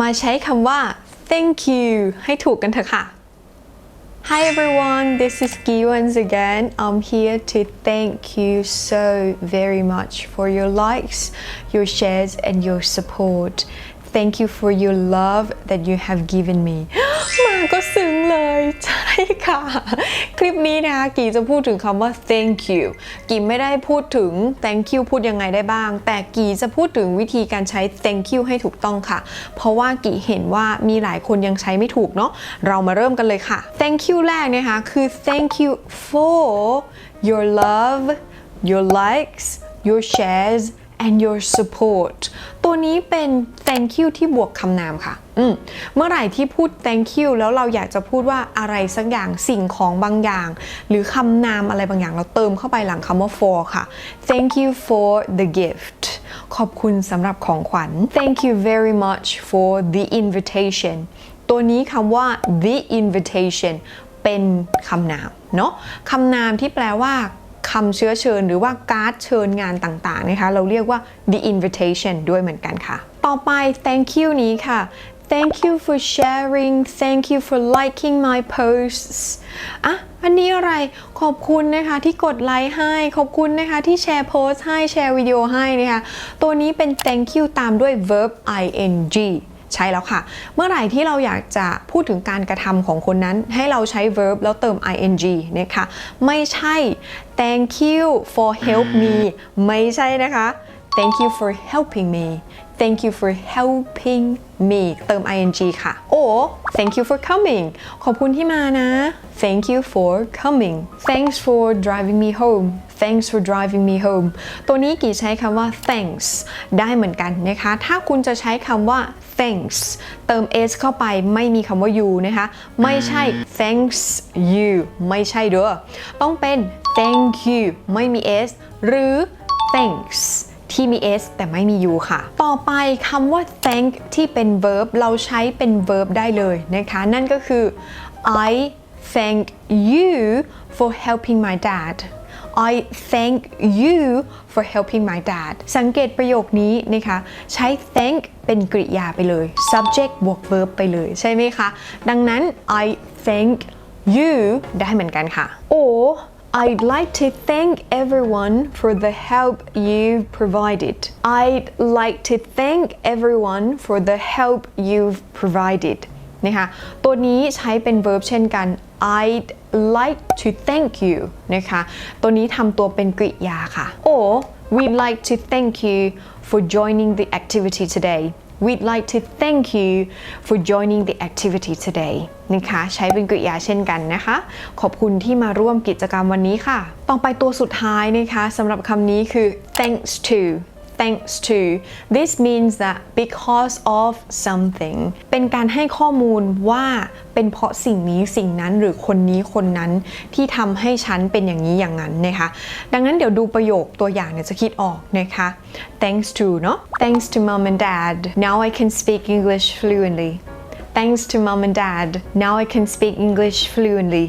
มาใช้คำว่า thank you ให้ถูกกันเถอะค่ะ Hi everyone, this is Gi once again. I'm here to thank you so very much for your likes, your shares, and your support. Thank you for your love that you have given me. ก็ซึ้งเลย ใช่ค่ะ คลิปนี้นะคะกีจะพูดถึงคำว่า thank you กีไม่ได้พูดถึง thank you พูดยังไงได้บ้าง แต่กีจะพูดถึงวิธีการใช้ thank you ให้ถูกต้องค่ะ เพราะว่ากีเห็นว่ามีหลายคนยังใช้ไม่ถูกเนาะเรามาเริ่มกันเลยค่ะ thank you แรกนะคะคือ thank you for your love your likes your shares and your support ตัวนี้เป็น thank you ที่บวกคำนามค่ะ อืม เมื่อไหร่ที่พูด thank you แล้วเราอยากจะพูดว่าอะไรสักอย่างสิ่งของบางอย่าง หรือคำนามอะไรบางอย่างเราเติมเข้าไปหลังคำว่า for ค่ะ thank you for the gift ขอบคุณสำหรับของขวัญ thank you very much for the invitation ตัวนี้คำว่า the invitation เป็นคำนามเนาะคำนามที่แปลว่า คำเชื้อเชิญหรือว่าการ์ดเชิญงานต่างๆนะคะ เราเรียกว่า the invitation ด้วยเหมือนกันค่ะ ต่อไป thank you นี้ค่ะ thank you for sharing thank you for liking my posts อะ อันนี้อะไร ขอบคุณนะคะที่กดไลค์ให้ ขอบคุณนะคะที่แชร์โพสต์ให้ แชร์วิดีโอให้นะคะ ตัวนี้เป็น thank you ตามด้วย verb ing ใช่แล้วค่ะ เมื่อไหร่ที่เราอยากจะพูดถึงการกระทำของคนนั้น ให้เราใช้ verb แล้วเติม ing นะคะไม่ใช่ thank you for help me ไม่ใช่นะคะ thank you for helping me thank you for helping me เติม ing ค่ะ or thank you for coming ขอบคุณที่มานะ thank you for coming thanks for driving me home thanks for driving me home ตัวนี้กี่ใช้คำว่า thanks ได้เหมือนกันนะคะ ถ้าคุณจะใช้คำว่า thanks เติม s เข้าไปไม่มีคำว่า you นะคะ ไม่ใช่ thanks you ไม่ใช่เด้อ ต้องเป็น thank you ไม่มี s หรือ thanks ที่มี s แต่ไม่มี u ค่ะ ต่อไปคำว่า thank ที่เป็น verb เราใช้เป็น verb ได้เลยนะคะ นั่นก็คือ I thank you for helping my dad I thank you for helping my dad สังเกตประโยคนี้นะคะ ใช้ thank เป็นกริยาไปเลย subject บวก verb ไปเลยใช่ไหมคะ ดังนั้น I thank you ได้เหมือนกันค่ะ or I'd like to thank everyone for the help you've provided. I'd like to thank everyone for the help you've provided. นะคะ ตัวนี้ใช้เป็น verb เช่นกัน I'd like to thank you นะคะ ตัวนี้ทำตัวเป็นกริยาค่ะ or we'd like to thank you for joining the activity today We'd like to thank you for joining the activity today นะคะใช้เป็นกริยาเช่นกันนะคะ ขอบคุณที่มาร่วมกิจกรรมวันนี้ค่ะ ต่อไปตัวสุดท้ายนะคะสำหรับคำนี้คือ thanks to thanks to this means that because of something เป็นการให้ข้อมูลว่าเป็นเพราะสิ่งนี้สิ่งนั้นหรือคนนี้คนนั้นที่ทำให้ฉันเป็นอย่างนี้อย่างนั้นนะคะดังนั้นเดี๋ยวดูประโยคตัวอย่างเนี่ยจะคิดออกนะคะ thanks to เนาะ thanks to mom and dad now I can speak English fluently thanks to mom and dad now I can speak English fluently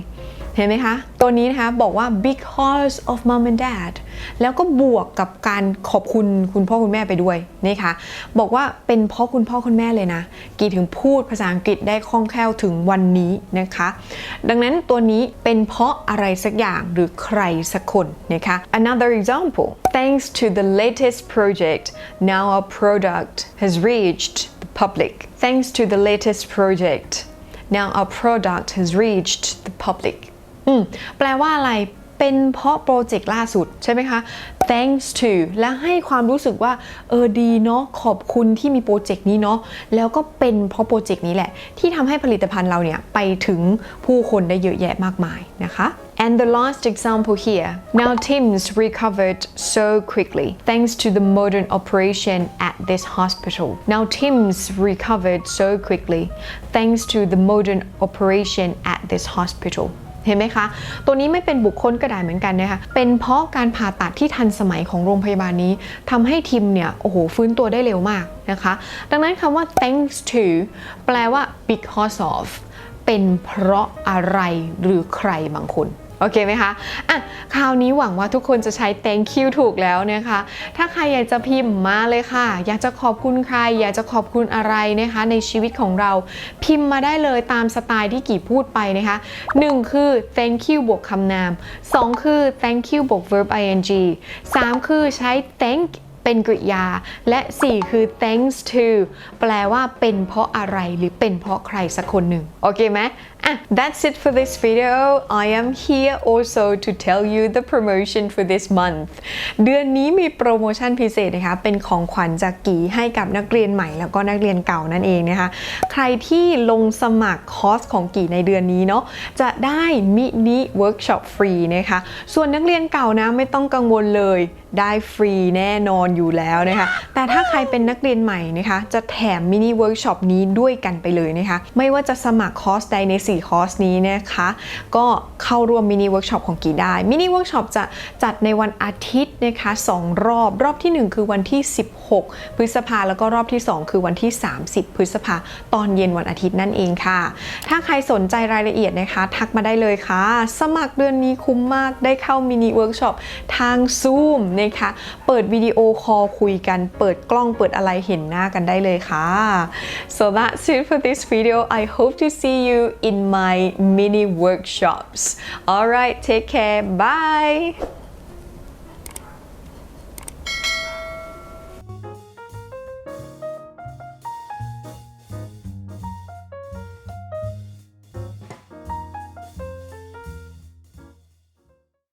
เห็นไหมคะ ตัวนี้นะคะบอกว่า because of mom and dad แล้วก็บวกกับการขอบคุณคุณพ่อคุณแม่ไปด้วยนะคะ บอกว่าเป็นเพราะคุณพ่อคุณแม่เลยนะ กี่ถึงพูดภาษาอังกฤษได้คล่องแคล่วถึงวันนี้นะคะ ดังนั้นตัวนี้เป็นเพราะอะไรสักอย่างหรือใครสักคนนะคะ another example thanks to the latest project now our product has reached the public thanks to the latest project now our product has reached the public อืมแปลว่าอะไรเป็นเพราะโปรเจกต์ล่าสุดใช่ไหมคะ thanks to และให้ความรู้สึกว่า เออดีเนาะขอบคุณที่มีโปรเจกต์นี้เนาะแล้วก็เป็นเพราะโปรเจกต์นี้แหละ ที่ทำให้ผลิตภัณฑ์เราเนี่ยไปถึงผู้คนได้เยอะแยะมากมายนะคะ And the last example here. Now Tim's recovered so quickly thanks to the modern operation at this hospital. Now Tim's recovered so quickly thanks to the modern operation at this hospital. เห็นไหมคะ ตัวนี้ไม่เป็นบุคคลก็ได้เหมือนกันนะคะ เป็นเพราะการผ่าตัดที่ทันสมัยของโรงพยาบาลนี้ทำให้ทีมเนี่ยโอ้โหฟื้นตัวได้เร็วมากนะคะ ดังนั้นคำว่า thanks to แปลว่า because of เป็นเพราะอะไรหรือใครบางคน โอเคไหมคะอะคราวนี้หวังว่าทุกคนจะใช้ thank you ถูกแล้วนะคะ ถ้าใครอยากจะพิมพ์มาเลยค่ะ อยากจะขอบคุณใคร อยากจะขอบคุณอะไรนะคะ ในชีวิตของเราพิมพ์มาได้เลยตามสไตล์ที่กี่พูดไปนะคะ 1 คือ thank you บวกคำนาม 2 คือ thank you บวก verb ing 3 คือใช้ thank เป็นกริยา และ 4 คือ thanks to แปลว่าเป็นเพราะอะไรหรือเป็นเพราะใครสักคนหนึ่ง โอเคไหมอะ that's it for this video I am here also to tell you the promotion for this month เดือนนี้มีโปรโมชั่นพิเศษนะคะ เป็นของขวัญจากกีให้กับนักเรียนใหม่แล้วก็นักเรียนเก่านั่นเองนะคะ ใครที่ลงสมัครคอร์สของกีในเดือนนี้เนาะ จะได้มินิเวิร์กช็อปฟรีนะคะ ส่วนนักเรียนเก่านะไม่ต้องกังวลเลยได้ฟรีแน่นอนอยู่แล้วนะคะ แต่ถ้าใครเป็นนักเรียนใหม่นะคะ จะแถมมินิเวิร์กช็อปนี้ด้วยกันไปเลยนะคะ ไม่ว่าจะสมัครคอร์สใดใน 4 คอร์สนี้นะคะ ก็เข้าร่วมมินิเวิร์กช็อปของกีได้ มินิเวิร์กช็อปจะจัดในวันอาทิตย์นะคะ 2 รอบ รอบทีหนึ่1 คือวันที่ 16 พฤษภาแล้วก็รอบที่ 2 คือวันที่ 30 พฤษภาตอนเย็นวันอาทิตย์นั่นเองค่ะ ถ้าใครสนใจรายละเอียดนะคะ ทักมาได้เลยค่ะ สมัครเดือนนี้คุ้มมากได้เข้ามินิเวิร์กช็อปทาง Zoom นะคะ เปิดวิดีโอคอลคุยกัน เปิดกล้องเปิดอะไรเห็นหน้ากันได้เลยค่ะ so that's it for this video I hope to see you in my mini workshops alright take care bye